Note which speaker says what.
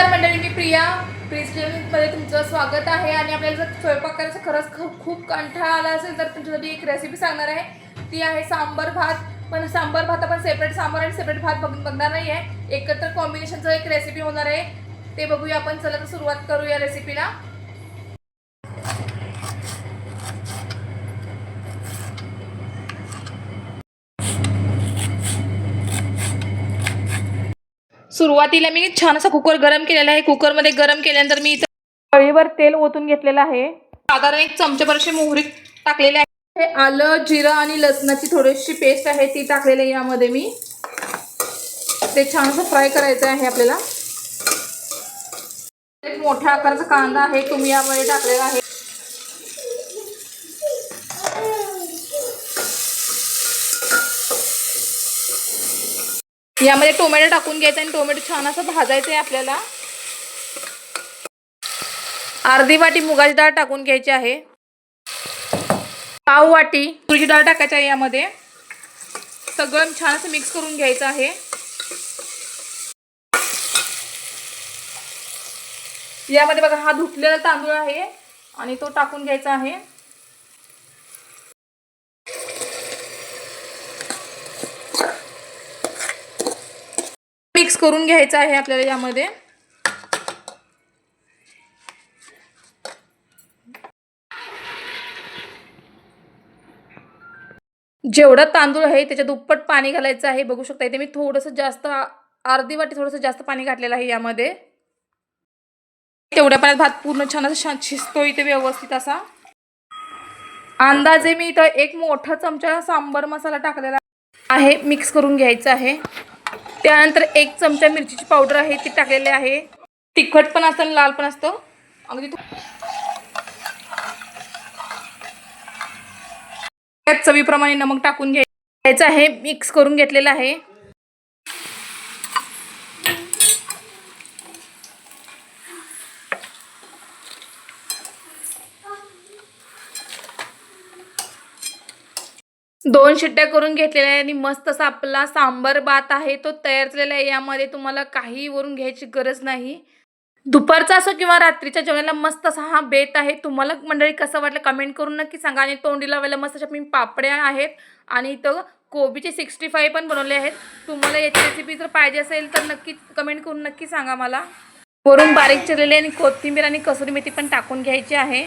Speaker 1: नमस्कार मंडळी मी प्रिया. प्लीजमध्ये तुमचं स्वागत आहे आणि आपल्याला जर स्वयंपाक करायचा खरंच खूप खूप कंठाळा आला असेल तर तुमच्यासाठी एक रेसिपी सांगणार आहे. ती आहे सांबर भात. पण सांबर भात आपण सेपरेट सांबर आणि सेपरेट भात बघ बघणार नाही आहे एकत्र कॉम्बिनेशनचं एक रेसिपी होणार आहे. ते बघूया आपण. चला तर सुरुवात करूया रेसिपीला सुरुवातीला मी छान असा कुकर गरम केलेला आहे. कुकरमध्ये गरम केल्यानंतर मी इथं कढईवर तेल ओतून घेतलेलं आहे. साधारण एक चमच्याभरशी मोहरी टाकलेली आहे. हे आलं जिरं आणि लसणाची थोडीशी पेस्ट आहे ती टाकलेली आहे यामध्ये मी. ते छान असं फ्राय करायचं आहे आपल्याला. एक मोठ्या आकाराचा कांदा आहे तुम्ही यामध्ये टाकलेला आहे. यामध्ये टोमॅटो टाकून घ्यायचा आणि टोमॅटो छान असं भाजायचं आहे आपल्याला. अर्धी वाटी मुगाची डाळ टाकून घ्यायची आहे. पाव वाटी तुरीची डाळ टाकायची आहे यामध्ये. सगळं छान असं मिक्स करून घ्यायचं आहे. यामध्ये बघा हा धुतलेला तांदूळ आहे आणि तो टाकून घ्यायचा आहे. करून घ्यायचं आहे आपल्याला यामध्ये. जेवढा तांदूळ आहे त्याच्या दुप्पट पाणी घालायचं आहे. बघू शकता इथे मी थोडंसं जास्त अर्धी वाटी थोडंसं जास्त पाणी घातलेलं आहे यामध्ये. तेवढ्या पाण्यात भात पूर्ण छान असं छान शिजतो इथे व्यवस्थित असा. अंदाजे मी इथं एक मोठा चमचा सांबर मसाला टाकलेला आहे मिक्स करून घ्यायचा आहे. त्यानंतर एक चमचा मिरचीची पावडर आहे ती टाकलेली आहे. तिखट पण असतं आणि लाल पण असतं. अगदी चवीप्रमाणे नमक टाकून घ्यायचं आहे मिक्स करून घेतलेलं आहे. दोन शिट्ट्या करून घेतलेल्या आहे आणि मस्त असा आपला सांबर भात आहे तो तयार झालेला आहे. यामध्ये तुम्हाला काही वरून घ्यायची गरज नाही. दुपारचा असो किंवा रात्रीच्या जेवणाला मस्त असा हा बेत आहे. तुम्हाला मंडळी कसं वाटलं कमेंट करून नक्की सांगा आणि तोंडी लावायला मस्त अशा मी पापड्या आहेत आणि इथं कोबीचे सिक्स्टी फाय पण बनवले आहेत. तुम्हाला याची रेसिपी जर पाहिजे असेल तर नक्की कमेंट करून नक्की सांगा मला. वरून बारीक चिरलेली आणि कोथिंबीर आणि कसुरी मेथी पण टाकून घ्यायची आहे.